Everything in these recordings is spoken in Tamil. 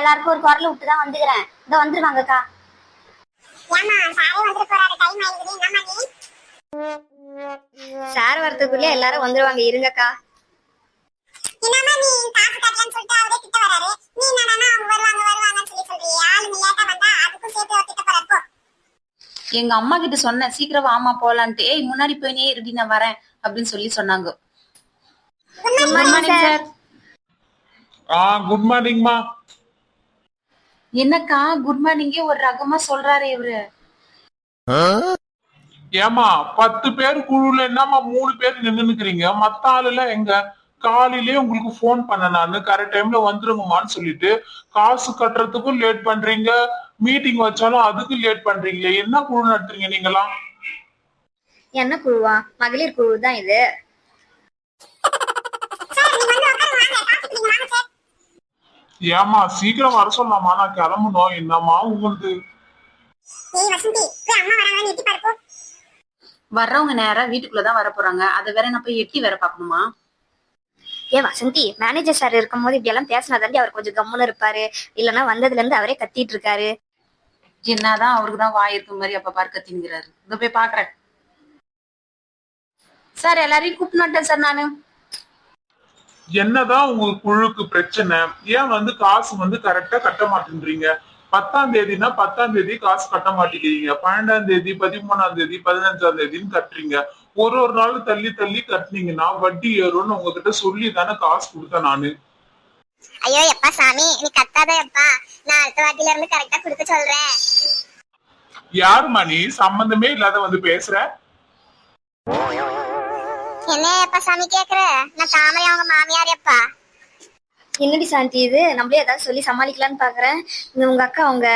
எல்லாருக்கும் ஒரு குரல் விட்டு தான் வந்துக்கிறேன். இதோ வந்துருவாங்கக்கா. ஏமா சாரே நீ? வரதுக்குள்ளே எல்லாரும் வந்துருவாங்க. இருங்கக்கா. நீ நீ எங்க அம்மா கிட்ட சொன்னேன். சீக்கிரம் வாமா போலான்ட்டு. ஏய் முன்னாடி போயினே இருடி நான் வரேன் அப்படின்னு சொல்லி சொன்னாங்க. குட் மார்னிங் சார் ஆ குட் மார்னிங்மா என்னக்கா குட் மார்னிங்கே ஒரு ரகமா சொல்றாரு இவரு. ஏமா பத்து பேர் குழுல என்னமா மூணு பேர் நின்னுக்கிறீங்க மத்த ஆளுல எங்க காலையிலேயே உங்களுக்கு ஃபோன் பண்ண நானு. கரெக்ட் டைம்ல வந்துருங்கம்மான்னு சொல்லிட்டு காசு கட்டுறதுக்கும் லேட் பண்றீங்க மீட்டிங் வச்சாலும் அதுக்கும் லேட் பண்றீங்களே. என்ன குழு நடத்துறீங்க நீங்களாம்? என்ன குழுவா? மகளிர் குழு தான் இது சார் நீ வந்து உட்காருங்க வாங்க காசு குடிங்க வாங்க சார் ஏமா சீக்கிரம் வர சொல்லாமா? நான் கிளம்பணும் என்னம்மா உங்களுக்கு வர்றவங்க நேரா வீட்டுக்குள்ளதான் வர போறாங்க. அதை வேற நான் போய் எட்டி வேற பாக்கணுமா ஏ வசந்தி மேனேஜர் சார் இருக்கும்போது இப்படி எல்லாம் பேசினா தாண்டி அவர் கொஞ்சம் கம்முன்னு இருப்பாரு. இல்லைன்னா வந்ததுல இருந்து அவரே கத்திட்டு இருக்காரு. என்னதான் அவருக்கு தான் வாய் இருக்க மாதிரி அப்ப பாரு கத்திங்கிறாரு இதோ போய் பாக்குறேன் சார் எல்லாரையும் கூப்பிட்டு சார் நானு. என்னதான் உங்க குழுக்கு பிரச்சனை? ஏன் வந்து காசு வந்து கரெக்டா கட்ட மாட்டேன்றீங்க? பத்தாம் தேதினா பத்தாம் தேதி காசு கட்ட மாட்டேங்கிறீங்க. பன்னெண்டாம் தேதி பதிமூணாம் தேதி பதினஞ்சாம் தேதின்னு கட்டுறீங்க. ஒரு ஒரு நாள் தள்ளி தள்ளி கட்டுனீங்கன்னா வட்டி ஏறும்னு உங்ககிட்ட சொல்லி தானே காசு கொடுத்தேன் நானு. ஐயோ எப்பா சாமி நீ கத்தாத எப்பா. நான் அடுத்த வாட்டில இருந்து கரெக்டா கொடுக்க சொல்றேன். யார் மணி சம்பந்தமே இல்லாத வந்து பேசுற? என்ன எப்பா சாமி கேக்குற? நான் தாமரை அவங்க மாமியார் எப்பா? என்னடி சாந்தி இது? நம்மளே ஏதாவது சொல்லி சமாளிக்கலாம்னு பாக்குறேன். உங்க அக்கா அவங்க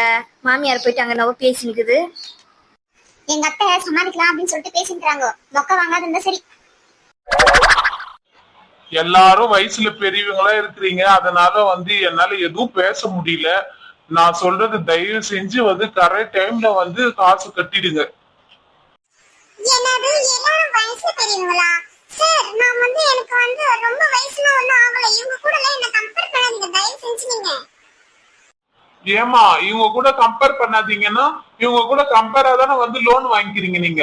மாமியார் போயிட்டு அங்க நவ பேசி நிக்குது. எங்க அத்தை சமாளிக்கலாம் அப்படின்னு சொல்லிட்டு பேசிக்கிறாங்க மொக்க வாங்காது இருந்தா சரி. எல்லாரும் வயசுல பெரியவங்களா இருக்கிறீங்க. அதனால வந்து என்னால எதுவும் பேச முடியல. நான் சொல்றது தயவு செஞ்சு வந்து கரெக்ட் டைம்ல வந்து காசு கட்டிடுங்க. என்னது? எல்லாரும் வயசு பெரியவங்களா சார் நான் வந்து எனக்கு வந்து ரொம்ப வயசுல ஒண்ணும் ஆகல இவங்க கூட எல்லாம் என்ன கம்பேர் பண்ணாதீங்க தயவு செஞ்சு நீங்க ஏமா இவங்க கூட கம்பேர் பண்ணாதீங்கன்னா இவங்க கூட கம்பேரா தானே வந்து லோன் வாங்கிக்கிறீங்க நீங்க?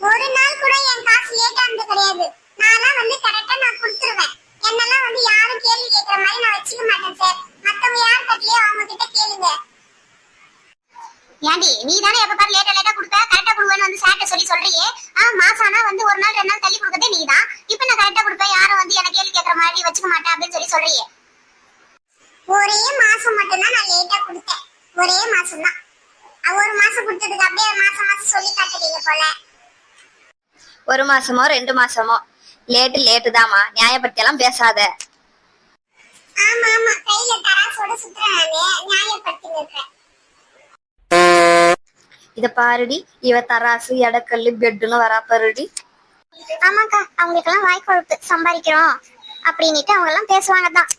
ஒரு நாள் கூட என் காசு லேட்டா இருந்து கிடையாது. நான்லாம் வந்து கரெக்டா நான் கொடுத்துருவேன். என்னெல்லாம் வந்து யாரும் கேள்வி கேட்கற மாதிரி நான் வச்சுக்க மாட்டேன் சார் மத்தவங்க யார் கட்டலையோ அவங்க கிட்ட கேளுங்க. ஏண்டி நீ தானே எப்ப பாரு லேட்டா லேட்டா கொடுப்ப? கரெக்டா கொடுவேன்னு வந்து சார்ட்ட சொல்லி சொல்றியே. ஆ மாசம் ஆனா வந்து ஒரு நாள் ரெண்டு நாள் தள்ளி கொடுக்கதே நீ தான் இப்ப நான் கரெக்டா கொடுப்பேன். யாரும் வந்து எனக்கு கேள்வி கேட்கற மாதிரி வச்சுக்க மாட்டேன் அப்படின்னு சொல்லி சொல்றியே. ஒரே மாசம் மட்டும்தான் நான் லேட்டா கொடுத்தேன். ஒரே மாசம் தான் ஒரு மாசம் கொடுத்ததுக்கு அப்படியே மாசம் மாசம் சொல்லி காட்டுறீங்க போல. ஒரு மாசமோ ரெண்டு மாசமோ? லேட்டு லேட்டு தாமா நியாயப்படுத்தி எல்லாம் பேசாத. ஆமா ஆமா. கையில தராசோட சுத்துறேன் நியாயப்படுத்தி இருக்கேன் இத பாருடி. இவ தராசு எடக்கல்லு பெட்டுன்னு வரா பாருடி. ஆமாக்கா. அவங்களுக்கு எல்லாம் வாய் கொழுப்பு சம்பாதிக்கிறோம். அப்படின்னுட்டு அவங்க எல்லாம் பேசுவாங்க தான்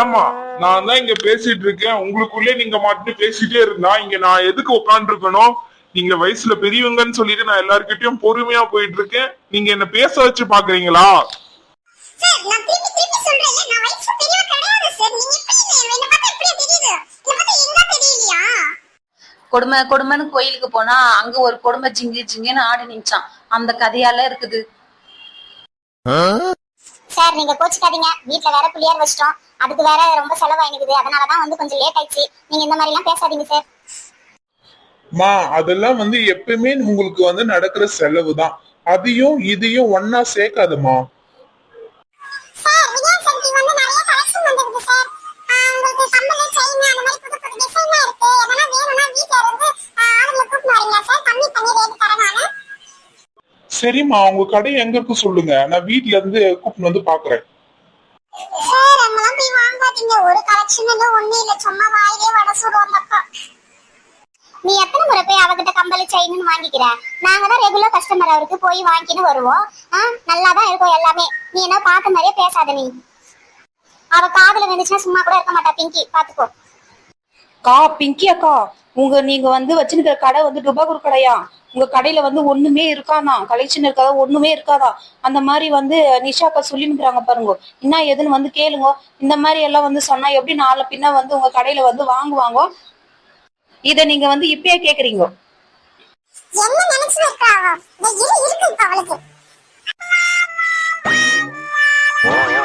ஏமா நான் தான் இங்க பேசிட்டு இருக்கேன். உங்களுக்குள்ளே நீங்க மட்டும் பேசிட்டே இருந்தா இங்க நான் எதுக்கு உட்கார்ந்து இருக்கணும் நீங்க வயசுல பெரியவங்கன்னு சொல்லிட்டு நான் எல்லார்கிட்டயும் பொறுமையா போயிட்டு இருக்கேன். நீங்க என்ன பேச வச்சு பாக்குறீங்களா? சார் நான் திருப்பி திருப்பி சொல்றேன். நான் வயசு பெரியவ கிடையாது சார். நீங்க எப்படி என்ன பார்த்தா எப்படி தெரியுது? என்ன பார்த்தா என்ன தெரியலையா? கொடுமை கொடுமைன்னு கோயிலுக்கு போனா அங்க ஒரு கொடுமை ஜிங்கு ஜிங்குன்னு ஆடி நிச்சான் அந்த கதையால இருக்குது. சார் நீங்க கோச்சுக்காதீங்க. வீட்டுல வேற பிள்ளையார் வச்சிட்டோம். அதுக்கு வேற ரொம்ப செலவாயினுக்குது அதனாலதான் வந்து கொஞ்சம் லேட் ஆயிடுச்சு. நீங்க இந்த மாதிரி எல்லாம் பேசாதீங்க சார். மா அதெல்லாம் வந்து எப்பயுமே உங்களுக்கு வந்து நடக்கிற செலவு தான் அதையும் இதையும் ஒன்னா சேர்க்காதுமா சரிம்மா உங்க கடை எங்க இருக்கு சொல்லுங்க. நான் வீட்ல இருந்து கூப்பிட்டு வந்து பாக்குறேன். சார் அங்கெல்லாம் போய் வாங்காதீங்க. ஒரு கலெக்ஷன் இல்ல ஒண்ணு இல்ல. சும்மா வாயிலே வட சுடும் அந்த அக்கா நீ எத்தனை முறை போய் அவகிட்ட கம்பல் செயின்னு வாங்கிக்கிற? நாங்க தான் ரெகுலர் கஸ்டமர் அவருக்கு போய் வாங்கின்னு வருவோம். ஆ நல்லா தான் இருக்கும் எல்லாமே. நீ என்ன பார்த்த மாதிரியே பேசாத நீ. அவ காதுல வந்துச்சுன்னா சும்மா கூட இருக்க மாட்டா பிங்கி. பாத்துக்கோ. கா பிங்கி அக்கா உங்க நீங்க வந்து வச்சிருக்கிற கடை வந்து டுபாகூர் கடையா? உங்க கடையில வந்து ஒண்ணுமே இருக்காதான் கலெக்ஷன் இருக்காதா ஒண்ணுமே இருக்காதா? அந்த மாதிரி வந்து நிஷாக்கா சொல்லி சொல்லினுக்குறாங்க பாருங்க. என்ன எதுன்னு வந்து கேளுங்க. இந்த மாதிரி எல்லாம் வந்து சொன்னா எப்படி நாளை பின்ன வந்து உங்க கடையில வந்து வாங்குவாங்க? இத நீங்க வந்து இப்பயே கேக்குறீங்க. என்ன